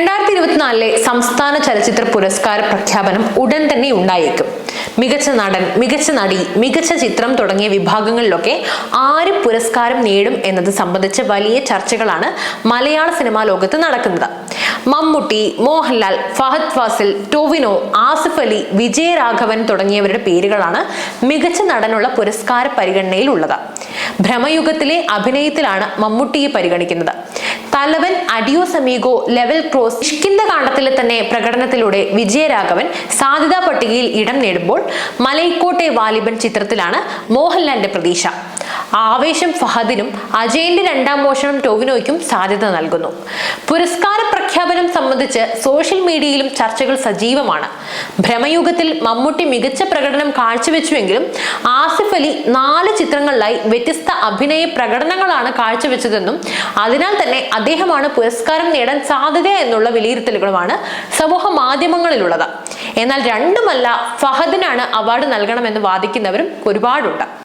രണ്ടായിരത്തി ഇരുപത്തിനാലിലെ സംസ്ഥാന ചലച്ചിത്ര പുരസ്കാര പ്രഖ്യാപനം ഉടൻ തന്നെ ഉണ്ടായേക്കും. മികച്ച നടൻ മികച്ച നടി മികച്ച ചിത്രം തുടങ്ങിയ വിഭാഗങ്ങളിലൊക്കെ ആര് പുരസ്കാരം നേടും എന്നത് സംബന്ധിച്ച് വലിയ ചർച്ചകളാണ് മലയാള സിനിമാ ലോകത്ത് നടക്കുന്നത്. മമ്മൂട്ടി മോഹൻലാൽ ഫഹദ് ഫാസിൽ ടോവിനോ ആസിഫ് അലി വിജയരാഘവൻ തുടങ്ങിയവരുടെ പേരുകളാണ് മികച്ച നടനുള്ള പുരസ്കാര പരിഗണനയിൽ ഉള്ളത് ഭ്രമയുഗത്തിലെ അഭിനയത്തിലാണ് മമ്മൂട്ടിയെ പരിഗണിക്കുന്നത്. തലവൻ അഡിയോ സമീഗോ ലെവൽ ക്രോസ് ഇഷ്കിന്ത കാണ്ഡത്തിലെ തന്നെ പ്രകടനത്തിലൂടെ വിജയരാഘവൻ സാധ്യതാ പട്ടികയിൽ ഇടം നേടുമ്പോൾ മലയിക്കോട്ടെ വാലിബൻ ചിത്രത്തിലാണ് മോഹൻലാലിന്റെ പ്രതീക്ഷ. ആവേശം ഫഹദിനും അജയന്റെ രണ്ടാം മോഷണം ടോവിനോയ്ക്കും സാധ്യത നൽകുന്നു. പുരസ്കാര പ്രഖ്യാപനം സംബന്ധിച്ച് സോഷ്യൽ മീഡിയയിലും ചർച്ചകൾ സജീവമാണ്. ഭ്രമയുഗത്തിൽ മമ്മൂട്ടി മികച്ച പ്രകടനം കാഴ്ചവെച്ചുവെങ്കിലും ആസിഫ് അലി നാല് ചിത്രങ്ങളിലായി വ്യത്യസ്ത അഭിനയ പ്രകടനങ്ങളാണ് കാഴ്ചവെച്ചതെന്നും അതിനാൽ തന്നെ അദ്ദേഹമാണ് പുരസ്കാരം നേടാൻ സാധ്യത എന്നുള്ള വിലയിരുത്തലുകളുമാണ് സമൂഹ മാധ്യമങ്ങളിലുള്ളത്. എന്നാൽ രണ്ടുമല്ല ഫഹദിനാണ് അവാർഡ് നൽകണമെന്ന് വാദിക്കുന്നവരും ഒരുപാടുണ്ട്.